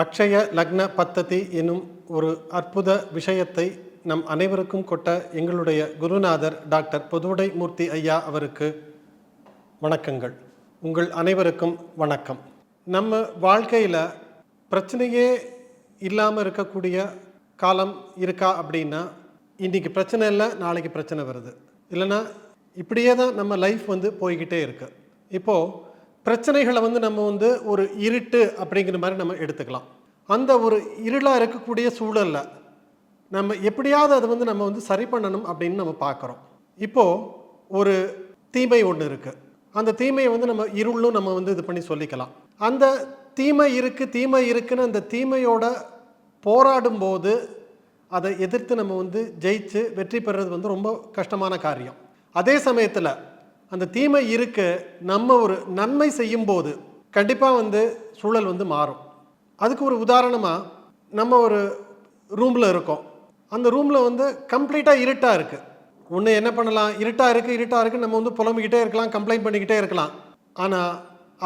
அக்ஷய லக்ன பத்ததி எனும் ஒரு அற்புத விஷயத்தை நம் அனைவருக்கும் கொட்ட எங்களுடைய குருநாதர் டாக்டர் புதுவுடை மூர்த்தி ஐயா அவருக்கு வணக்கங்கள். உங்கள் அனைவருக்கும் வணக்கம். நம்ம வாழ்க்கையில் பிரச்சனையே இல்லாமல் இருக்கக்கூடிய காலம் இருக்கா அப்படின்னா இன்றைக்கி பிரச்சனை இல்லை நாளைக்கு பிரச்சனை வருது. இல்லைன்னா இப்படியே தான் நம்ம லைஃப் வந்து போய்கிட்டே இருக்குது இப்போது பிரச்சனைகளை வந்து நம்ம வந்து ஒரு இருட்டு அப்படிங்கிற மாதிரி நம்ம எடுத்துக்கலாம். அந்த ஒரு இருளாக இருக்கக்கூடிய சூழலில் நம்ம எப்படியாவது அதை வந்து நம்ம வந்து சரி பண்ணணும் அப்படின்னு நம்ம பார்க்குறோம். இப்போது ஒரு தீமை ஒன்று இருக்குது அந்த தீமையை வந்து நம்ம இருளும் நம்ம வந்து இது பண்ணி சொல்லிக்கலாம். அந்த தீமை இருக்குது தீமை இருக்குன்னு அந்த தீமையோட போராடும் போது அதை எதிர்த்து நம்ம வந்து ஜெயிச்சு வெற்றி பெறுறது வந்து ரொம்ப கஷ்டமான காரியம். அதே சமயத்தில் அந்த தீமை இருக்க நம்ம ஒரு நன்மை செய்யும்போது கண்டிப்பாக வந்து சூழல் வந்து மாறும். அதுக்கு ஒரு உதாரணமாக நம்ம ஒரு ரூமில் இருக்கோம். அந்த ரூமில் வந்து கம்ப்ளீட்டாக இருட்டாக இருக்குது ஒன்று என்ன பண்ணலாம்? இருட்டாக இருக்குது இருட்டாக இருக்குது நம்ம வந்து புலம்பிக்கிட்டே இருக்கலாம் கம்ப்ளைண்ட் பண்ணிக்கிட்டே இருக்கலாம். ஆனால்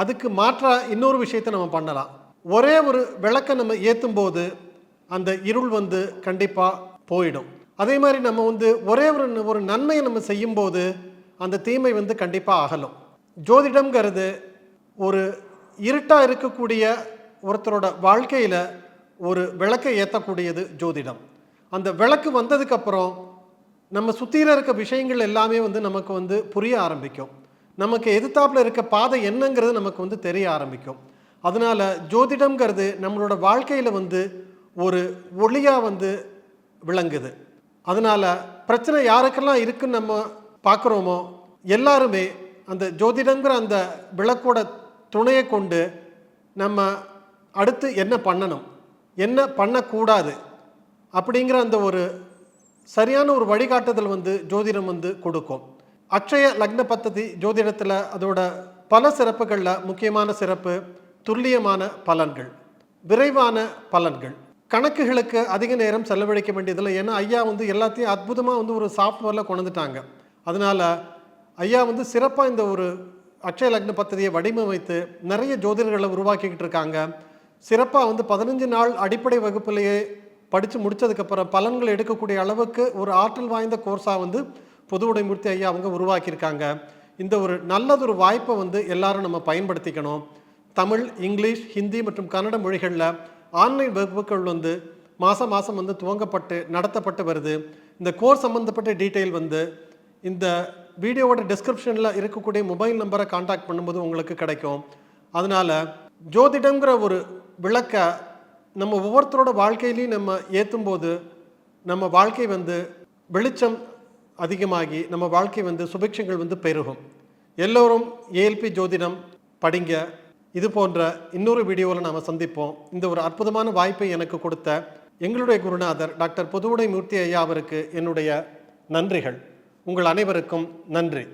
அதுக்கு மாற்றாக இன்னொரு விஷயத்தை நம்ம பண்ணலாம். ஒரே ஒரு விளக்கை நம்ம ஏற்றும் போது அந்த இருள் வந்து கண்டிப்பாக போயிடும். அதே மாதிரி நம்ம வந்து ஒரே ஒரு ஒரு நன்மையை நம்ம செய்யும்போது அந்த தீமை வந்து கண்டிப்பாக அகலும். ஜோதிடம்ங்கிறது ஒரு இருட்டாக இருக்கக்கூடிய ஒருத்தரோட வாழ்க்கையில் ஒரு விளக்கை ஏற்றக்கூடியது ஜோதிடம். அந்த விளக்கு வந்ததுக்கப்புறம் நம்ம சுற்றியில் இருக்க விஷயங்கள் எல்லாமே வந்து நமக்கு வந்து புரிய ஆரம்பிக்கும். நமக்கு எதிர்த்தாப்பில் இருக்க பாதை என்னங்கிறது நமக்கு வந்து தெரிய ஆரம்பிக்கும். அதனால் ஜோதிடம்ங்கிறது நம்மளோட வாழ்க்கையில் வந்து ஒரு ஒளியாக வந்து விளங்குது. அதனால் பிரச்சனை யாருக்கெல்லாம் இருக்குன்னு நம்ம பார்க்குறோமோ எல்லாருமே அந்த ஜோதிடங்கிற அந்த விளக்கோட துணையை கொண்டு நம்ம அடுத்து என்ன பண்ணணும் என்ன பண்ணக்கூடாது அப்படிங்கிற அந்த ஒரு சரியான ஒரு வழிகாட்டுதல் வந்து ஜோதிடம் வந்து கொடுக்கும். அக்ஷய லக்ன பத்ததி ஜோதிடத்தில் அதோட பல சிறப்புகளில் முக்கியமான சிறப்பு துல்லியமான பலன்கள் விரைவான பலன்கள். கணக்குகளுக்கு அதிக நேரம் செலவழிக்க வேண்டியதில்லை. ஏன்னா ஐயா வந்து எல்லாத்தையும் அற்புதமாக வந்து ஒரு சாஃப்ட்வேரில் கொண்டுட்டாங்க அதனால் ஐயா வந்து சிறப்பாக இந்த ஒரு அக்ஷய லக்ன பத்ததியை வடிவமைத்து நிறைய ஜோதிடர்களை உருவாக்கிக்கிட்டு இருக்காங்க. சிறப்பாக வந்து பதினஞ்சு நாள் அடிப்படை வகுப்பிலேயே படித்து முடித்ததுக்கப்புறம் பலன்கள் எடுக்கக்கூடிய அளவுக்கு ஒரு ஆற்றல் வாய்ந்த கோர்ஸாக வந்து பொது உடைமூர்த்தி ஐயா அவங்க உருவாக்கியிருக்காங்க. இந்த ஒரு நல்லதொரு வாய்ப்பை வந்து எல்லாரும் நம்ம பயன்படுத்திக்கணும். தமிழ் இங்கிலீஷ் ஹிந்தி மற்றும் கன்னட மொழிகளில் ஆன்லைன் வகுப்புகள் வந்து மாதம் மாதம் வந்து துவங்கப்பட்டு நடத்தப்பட்டு வருது. இந்த கோர்ஸ் சம்மந்தப்பட்ட டீட்டெயில் வந்து இந்த வீடியோவோட டிஸ்கிரிப்ஷனில் இருக்கக்கூடிய மொபைல் நம்பரை காண்டாக்ட் பண்ணும்போது உங்களுக்கு கிடைக்கும். அதனால் ஜோதிடங்கிற ஒரு விளக்க நம்ம ஒவ்வொருத்தரோட வாழ்க்கையிலையும் நம்ம ஏற்றும் போது நம்ம வாழ்க்கை வந்து வெளிச்சம் அதிகமாகி நம்ம வாழ்க்கை வந்து சுபிக்ஷங்கள் வந்து பெருகும். எல்லோரும் ஏஎல்பி ஜோதிடம் படிங்க. இது போன்ற இன்னொரு வீடியோவில் நாம் சந்திப்போம். இந்த ஒரு அற்புதமான வாய்ப்பை எனக்கு கொடுத்த எங்களுடைய குருநாதர் டாக்டர் புதுவுடை மூர்த்தி ஐயா அவருக்கு என்னுடைய நன்றிகள். உங்கள் அனைவருக்கும் நன்றி.